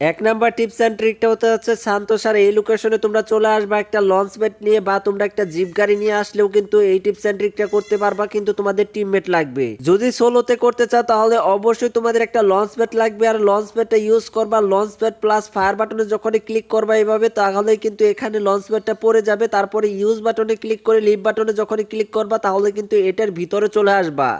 এক number tips and ট্রিকটা হতে হচ্ছে সান্তোসার এই লোকেশনে তোমরা চলে আসবা একটা লঞ্চ ব্যাট নিয়ে বা তোমরা একটা জিপ গাড়ি নিয়ে আসলেও কিন্তু এই টিপস অ্যান্ড ট্রিকটা করতে পারবা, কিন্তু তোমাদের টিমমেট লাগবে। যদি সোলোতে করতে চাও তাহলে অবশ্যই তোমাদের একটা লঞ্চ ব্যাট লাগবে, আর লঞ্চ ব্যাটটা ইউজ করবা লঞ্চ ব্যাট প্লাস ফায়ার বাটনে যখনই ক্লিক করবা এভাবে তাহলে কিন্তু এখানে লঞ্চ ব্যাটটা পড়ে যাবে, তারপরে ইউজ বাটনে ক্লিক করে লিভ বাটনে যখনই ক্লিক করবা, তাহলে কিন্তু এটার ভিতরে চলে আসবা।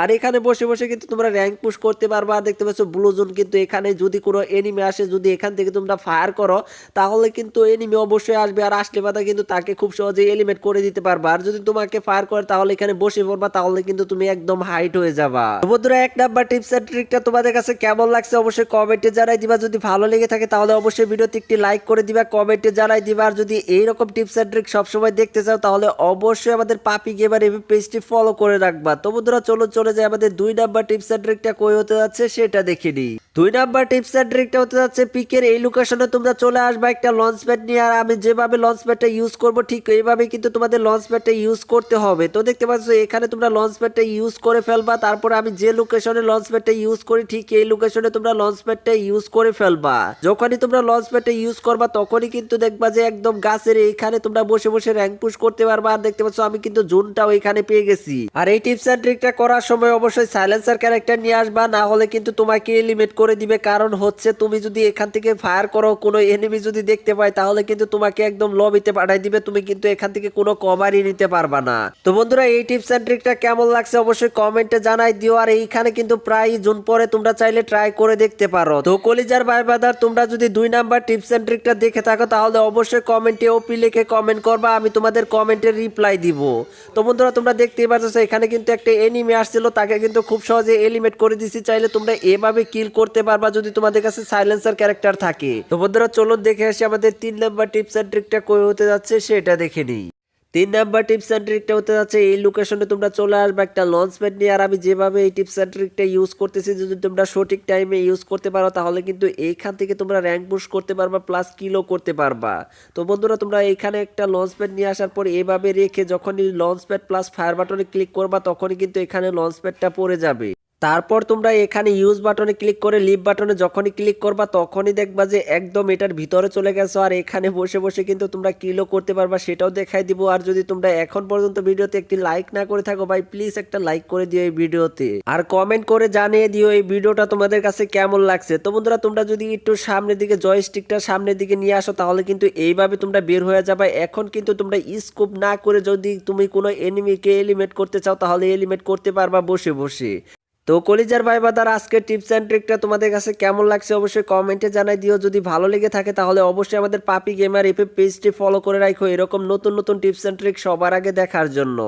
আর এখানে বসে বসে কিন্তু তোমরা র্যাঙ্ক পুশ করতে পারবা, দেখতে পাচ্ছ ব্লু জোন কিন্তু এখানে যদি কোনো এনিমি আসে যদি এখান থেকে তোমরা ফায়ার করো, তাহলে কিন্তু এনিমি অবশ্যই আসবে আর আসলে বাদা কিন্তু তাকে খুব সহজেই এলিমেট করে দিতে পারবা। আর যদি তোমাকে ফায়ার করে তাহলে এখানে বসে পড়বা, তাহলে কিন্তু তুমি একদম হাইট হয়ে যাবা। বন্ধুরা, এক নাম্বার টিপস এন্ড ট্রিকটা তোমাদের কাছে কেমন লাগছে অবশ্যই কমেন্টে জানাই দিবা। যদি ভালো লেগে থাকে তাহলে অবশ্যই ভিডিওতে একটি লাইক করে দিবা কমেন্টে জানাই দিবা। আর যদি এইরকম টিপস এন্ড ট্রিক সবসময় দেখতে চাও তাহলে অবশ্যই আমাদের পাপি গেমার এভি পেজটি ফলো করে রাখবা। তো বন্ধুরা চলো চলে যাই। আমাদের দুই নাম্বার টিপস এন্ড ট্রিকটা কই হতে যাচ্ছে সেটা দেখে নিই। দুই নাম্বার টিপস এন্ড ট্রিকটা হতে যাচ্ছে পিকের, এই লোকেশনে তোমরা চলে আসবা একটা লঞ্চ প্যাড নিয়ে, আর আমি যেভাবে লঞ্চ প্যাডটা ইউজ করব, ঠিক এইভাবে কিন্তু তোমাদের লঞ্চ প্যাডটা ইউজ করতে হবে। তো দেখতে পাচ্ছ, এখানে তোমরা লঞ্চ প্যাডটা ইউজ করে ফেলবা, তারপরে আমি যে লোকেশনে লঞ্চ প্যাডটা ইউজ করি, ঠিক এই লোকেশনে তোমরা লঞ্চ প্যাডটা ইউজ করে ফেলবা। যখনই তোমরা লঞ্চ প্যাডটা ইউজ করবা, তখনই কিন্তু দেখবা যে একদম গাছের এইখানে তোমরা বসে বসে র্যাঙ্ক পুশ করতে পারবা, আর দেখতে পাচ্ছ আমি কিন্তু জোনটাও এখানে পেয়ে গেছি। আর এই টিপস এন্ড ট্রিকটা করার সময় অবশ্যই সাইলেন্সার ক্যারেক্টার নিয়ে আসবা, না হলে কিন্তু তোমাকে লিমিট করে দিবে। কারণ হচ্ছে তুমি যদি এখান থেকে ফায়ার করো, কোনো এনিমি যদি দেখতে পায়, তাহলে কিন্তু তোমাকে একদম লবিতে পাঠাই দিবে। তুমি কিন্তু এখান থেকে কোনো কভারই নিতে পারবা না। তো বন্ধুরা, এই টিপস এন্ড ট্রিকটা কেমন লাগছে অবশ্যই কমেন্টে জানাই দিও। আর এইখানে কিন্তু প্রায় জুন পরে তোমরা চাইলে ট্রাই করে দেখতে পারো। তো কলিজার ভাই বাদার তোমরা যদি দুই নাম্বার টিপস এন্ড ট্রিকটা দেখে থাকো, তাহলে অবশ্যই কমেন্টে ওপি লিখে কমেন্ট করবা। আমি তোমাদের কমেন্টে রিপ্লাই দিব। তো বন্ধুরা, তোমরা দেখতেই পাচ্ছ এখানে কিন্তু একটা এনিমি আসছিল, তাকে কিন্তু খুব সহজে এলিমেট করে দিছি। চাইলে তোমরা এভাবে কিল করতে পারবা যদি তোমাদের কাছে সাইলেন্সার ক্যারেক্টার থাকে। তো বন্ধুরা চলো দেখে আসি আমাদের তিন নাম্বার টিপস এন্ড ট্রিকটা কই হতে যাচ্ছে সেটা দেখে নিই। তিন নাম্বার টিপস অ্যান্ড ট্রিকটা হতে যাচ্ছে, এই লোকেশনে তোমরা চলে আসবে একটা লঞ্চ প্যাড নিয়ে। আর আমি যেভাবে এই টিপস অ্যান্ড ট্রিকটা ইউজ করতেছি, যদি তোমরা সঠিক টাইমে ইউজ করতে পারো, তাহলে কিন্তু এইখান থেকে তোমরা র্যাঙ্ক পুশ করতে পারবা প্লাস কিলও করতে পারবা। তো বন্ধুরা, তোমরা এইখানে একটা লঞ্চ প্যাড নিয়ে আসার পর এভাবে রেখে যখনই লঞ্চ প্যাড প্লাস ফায়ার বাটনে ক্লিক করবা, তখনই কিন্তু এখানে লঞ্চ প্যাডটা পড়ে যাবে। তারপর তোমরা এখানে ইউজ বাটনে ক্লিক করে লিভ বাটনে যখনই ক্লিক করবা তখনই দেখবা যে একদম এটার ভিতরে চলে গেছো। আর এখানে বসে বসে কিন্তু তোমরা কিলো করতে পারবা, সেটাও দেখাই দিব। আর যদি তোমরা এখন পর্যন্ত ভিডিওতে একটি লাইক না করে থাকো ভাই প্লিজ একটা লাইক করে দিও এই ভিডিওতে। আর কমেন্ট করে জানিয়ে দিও এই ভিডিওটা তোমাদের কাছে কেমন লাগছে। তো বন্ধুরা, তোমরা যদি একটু সামনের দিকে জয়স্টিকটা সামনের দিকে নিয়ে আসো, তাহলে কিন্তু এইভাবে তোমরা বের হয়ে যাবে। এখন কিন্তু তোমরা স্কোপ না করে যদি তুমি কোনো এনিমিকে এলিমেট করতে চাও, তাহলে এলিমেট করতে পারবা বসে বসে। তো কলিজার ভাই বাদার আজকের টিপস অ্যান্ড ট্রিকটা তোমাদের কাছে কেমন লাগছে অবশ্যই কমেন্টে জানাই দিও। যদি ভালো লেগে থাকে তাহলে অবশ্যই আমাদের পাপি গেমার এপে পেজটি ফলো করে রাখো। এরকম নতুন নতুন টিপস অ্যান্ড ট্রিক সবার আগে দেখার জন্য।